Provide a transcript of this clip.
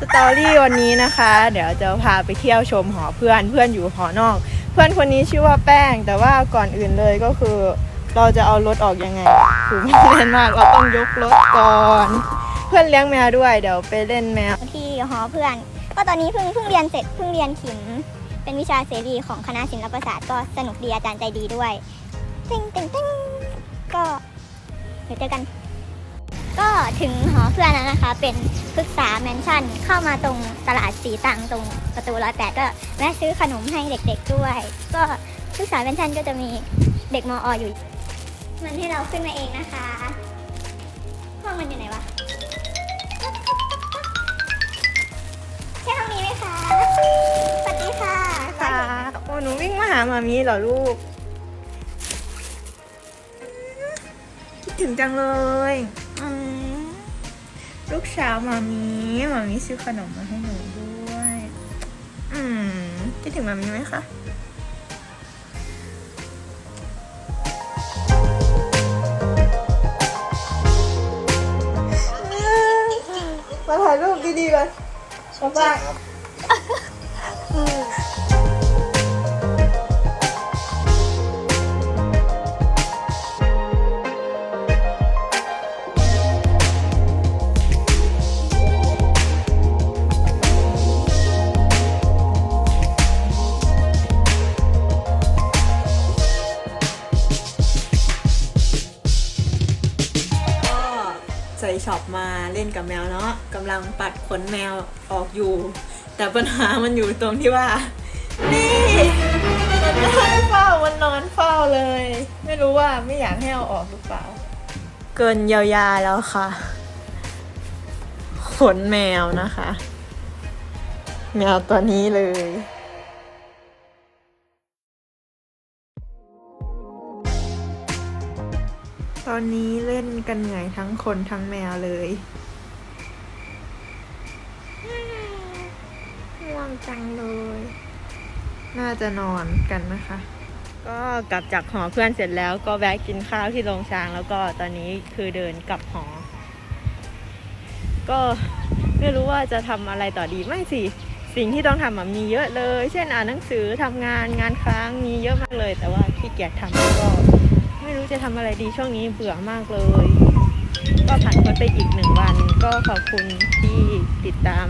สตอรี่วันนี้นะคะ เดี๋ยวจะพาไปเที่ยวชมหอเพื่อนเพื่อนอยู่หอนอก เพื่อนคนนี้ชื่อว่าแป้ง แต่ว่าก่อนอื่นเลยก็คือ เราจะเอารถออกยังไงคือไม่เล่นมากเราต้องยกรถก่อน เพื่อนเลี้ยงแมวด้วยเดี๋ยวไปเล่นแมวที่หอเพื่อน ก็ตอนนี้เพิ่งเพิ่งเรียนเสร็จเพิ่งเรียนขิม เป็นวิชาเสรีของคณะศิลปศาสตร์ก็สนุกดีอาจารย์ใจดีด้วยเต็งเต็งเต็งก็เดี๋ยวเจอกัน ก็ถึงหอเพื่อนแล้วนะคะ เป็นพฤกษาแมนชั่นเข้ามาตรงตลาดสีตังตรงประตูร้อยแปดก็แวะซื้อขนมให้เด็กๆด้วย ก็พฤกษาแมนชั่นก็จะมีเด็กมออยู่ มันให้เราขึ้นมาเองนะคะห้องมันอยู่ไหนวะใช่ห้องนี้ไหมคะสวัสดีค่ะค่ะโอ้หนูวิ่งมาหามามีเหรอลูก คิดถึงจังเลย ลูกสาวมามีมามีซื้อขนมมาให้หนูด้วย อืมคิดถึงมามีไหมคะมาถ่ายรูปดีๆก่อนป๊าป๊าก ใส่ช็อปมาเล่นกับแมวเนาะกำลังปัดขนแมวออกอยู่ แต่ปัญหามันอยู่ตรงที่ว่า นี่มันนอนเฝ้ามันนอนเฝ้าเลย ไม่รู้ว่าไม่อยากให้เอาออกหรือเปล่า เกินเยียวยาแล้วค่ะ ขนแมวนะคะ แมวตัวนี้เลย ตอนนี้เล่นกันเหนื่อยทั้งคนทั้งแมวเลยง่วงจังเลย น่าจะนอนกันนะคะ ก็กลับจากหอเพื่อนเสร็จแล้วก็แวะกินข้าวที่โรงช้าง แล้วก็ตอนนี้คือเดินกลับหอ ก็ไม่รู้ว่าจะทำอะไรต่อดีไม่สิสิ่งที่ต้องทำอะมีเยอะเลย เช่นอ่านหนังสือทำงานงานค้างมีเยอะมากเลย แต่ว่าขี้เกียจทำก็ ไม่รู้จะทำอะไรดีช่วงนี้เบื่อมากเลย ก็ผ่านพ้นไปอีกหนึ่งวัน ก็ขอบคุณที่ติดตาม